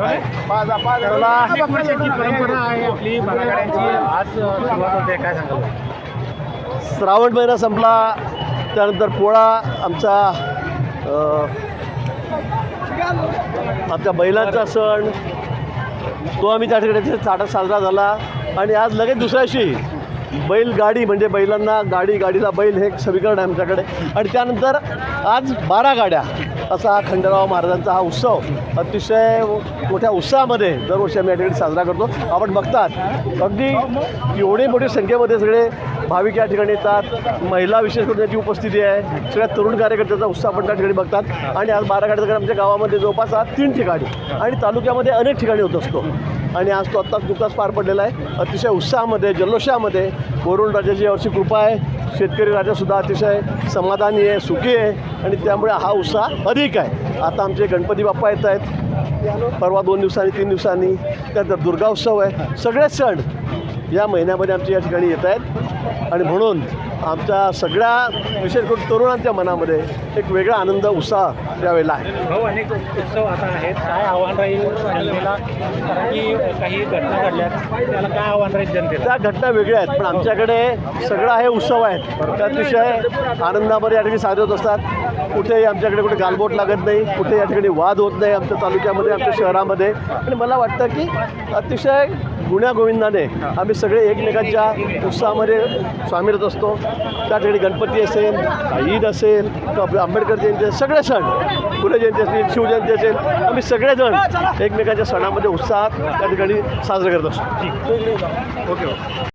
अनेक वर्षाची परंपरा आहे आपली बैलगाड्यांची आज सुरुवात होते काय सांगाल? श्रावण महिना संपला त्यानंतर पोळा आमचा अ, आमच्या बैलांचा सण तो आम्ही त्या ठिकाणी चाटा साजरा झाला. आणि आज लगेच दुसऱ्याशी बैलगाडी म्हणजे बैलांना गाडी गाडीला बैल हे समीकरण आहे आमच्याकडे. आणि त्यानंतर आज बारा गाड्या. असा खंडराव महाराजांचा हा उत्सव अतिशय मोठ्या उत्साहामध्ये दरवर्षी आम्ही या ठिकाणी साजरा करतो. आपण बघतात अगदी एवढी मोठी संख्येमध्ये सगळे भाविक या ठिकाणी येतात. महिला विशेष करून त्याची उपस्थिती आहे. सगळ्या तरुण कार्यकर्त्याचा उत्साह आपण त्या ठिकाणी बघतात. आणि आज बारा गाड्याचा आमच्या गावामध्ये जवळपास आज तीन ठिकाणी आणि तालुक्यामध्ये अनेक ठिकाणी होत असतो. आणि आज तो आत्ताच नुकताच पार पडलेला आहे. अतिशय उत्साहामध्ये जल्लोषामध्ये वरुण राजाची यावर्षी कृपा आहे. शेतकरी राजासुद्धा अतिशय समाधानी आहे सुखी आहे आणि त्यामुळे हा उत्साह अधिक आहे. आता आमचे गणपती बाप्पा येत आहेत. परवा दोन दिवसांनी तीन दिवसांनी. त्यानंतर दुर्गा उत्सव आहे. सगळे सण या महिन्यामध्ये आमच्या या ठिकाणी येत आहेत. आणि म्हणून आमच्या सगळ्या विशेष करून तरुणांच्या मनामध्ये एक वेगळा आनंद उत्साह त्यावेळेला आहे. भाऊ अनेक उत्सव आता आहेत. काय आव्हान राहील जनतेला? कारण की काही घटना घडल्या त्याला काय आव्हान राहील जनतेला? त्या घटना वेगळ्या आहेत पण आमच्याकडे सगळा हे उत्सव आहेत. त्या अतिशय आनंदामध्ये या ठिकाणी साजरे होत असतात. कुठेही आमच्याकडे कुठे गालबोट लागत नाही कुठे या ठिकाणी वाद होत नाही आमच्या तालुक्यामध्ये आमच्या शहरामध्ये. आणि मला वाटतं की अतिशय गुण्यागोविंदाने आम्ही सगळे एकमेकांच्या उत्साहामध्ये सामील असतो. त्या ठिकाणी गणपती असेल ईद असेल आपलं आंबेडकर जयंती असेल, सगळे सण फुले जयंती असेल शिवजयंती असेल आम्ही सगळेजण एकमेकांच्या सणामध्ये उत्साहात त्या ठिकाणी साजरे करत असतो. ओके.